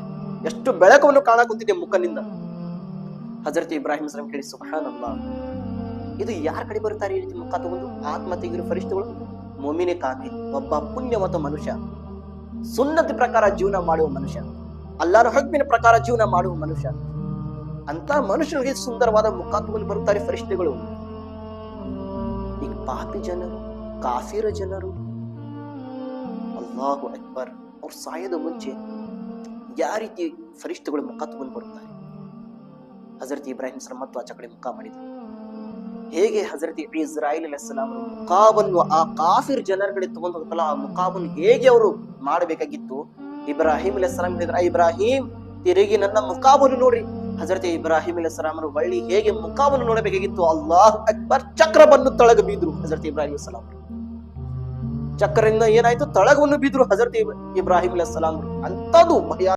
ಕುಂತಿದೆ ಎಷ್ಟು ಬೆಳಕವನ್ನು ಕಾಣ ಕುಂತಿದೆ ಮುಖನಿಂದ ಹಜರತ್ ಇಬ್ರಾಹಿಂ ಸಲಂ ಕೇಳಿ ಸುಹಾನಲ್ಲ ಇದು ಯಾರ ಕಡೆ ಬರುತ್ತಾರೆ ಈ ರೀತಿ ಮುಖ ತಗೊಂಡು? ಆತ್ಮ ತೆಗಿರು ಫರಿಷ್ಠಗಳು? ಮೊಮಿನೆ ಕಾಕಿ ಒಬ್ಬ ಪುಣ್ಯವಂತ ಮನುಷ್ಯ. ಸುನ್ನತಿ ಪ್ರಕಾರ ಜೀವನ ಮಾಡುವ ಮನುಷ್ಯ. ಅಲ್ಲಾರ ಹಗ್ಮಿನ ಪ್ರಕಾರ ಜೀವನ ಮಾಡುವ ಮನುಷ್ಯ. ಅಂತ ಮನುಷ್ಯರಿಗೆ ಸುಂದರವಾದ ಮುಖ ತಗೊಂಡು ಬರುತ್ತಾರೆ ಫರಿಷ್ಠಗಳು. ಈಗ ಪಾಪಿ ಜನರು, ಕಾಫಿರ ಜನರು, ಅಲ್ಲಾಹು ಅಕ್ಬರ್, ಅವ್ರು ಸಾಯದ ಮುಂಚೆ ಯಾವ ರೀತಿ ಫರಿಷ್ಠಗಳು ಮುಖ ತಗೊಂಡು ಬರುತ್ತಾರೆ ಹಜರತ್ ಇಬ್ರಾಹಿಂ ಸರ್ ಮತ್ತು ಆಚೆ ಕಡೆ ಮುಖ ಮಾಡಿದ್ರು. ಹೇಗೆ ಹಜರತ್ ಇಸ್ರಾಯಿಲ್ ಅವರು ಮುಖಾವನ್ನು ಆ ಕಾಫಿರ್ ಜನರ ಕಡೆ ತಗೊಂಡು ಆ ಮುಖಾವನ್ನು ಹೇಗೆ ಅವರು ಮಾಡಬೇಕಾಗಿತ್ತು? ಇಬ್ರಾಹಿಂ ಅಲಿಸ್ಲಾಂ ಹೇಳಿದ್ರ ಇಬ್ರಾಹಿಂ, ತಿರುಗಿ ನನ್ನ ಮುಖಾವನ್ನು ನೋಡ್ರಿ ಹಜರತ್ ಇಬ್ರಾಹಿಂ ಅಲಿಸ್ಲಾಮರು ಒಳ್ಳಿ ಹೇಗೆ ಮುಖಾವನ್ನು ನೋಡಬೇಕಾಗಿತ್ತು? ಅಲ್ಲಾಹ್ ಅಕ್ಬರ್, ಚಕ್ರವನ್ನು ತಳಗ ಬಿದ್ರು. ಹಜರತ್ ಇಬ್ರಾಹಿಂ ಅಲಿಸ್ಲಾಂ ಚಕ್ರದಿಂದ ಏನಾಯ್ತು? ತಳಗವನ್ನು ಬಿದ್ರು ಹಜರತ್ ಇಬ್ರಾಹಿಂ ಅಲಿಸ್ಲಾಂ ಅಂತದು ಭಯ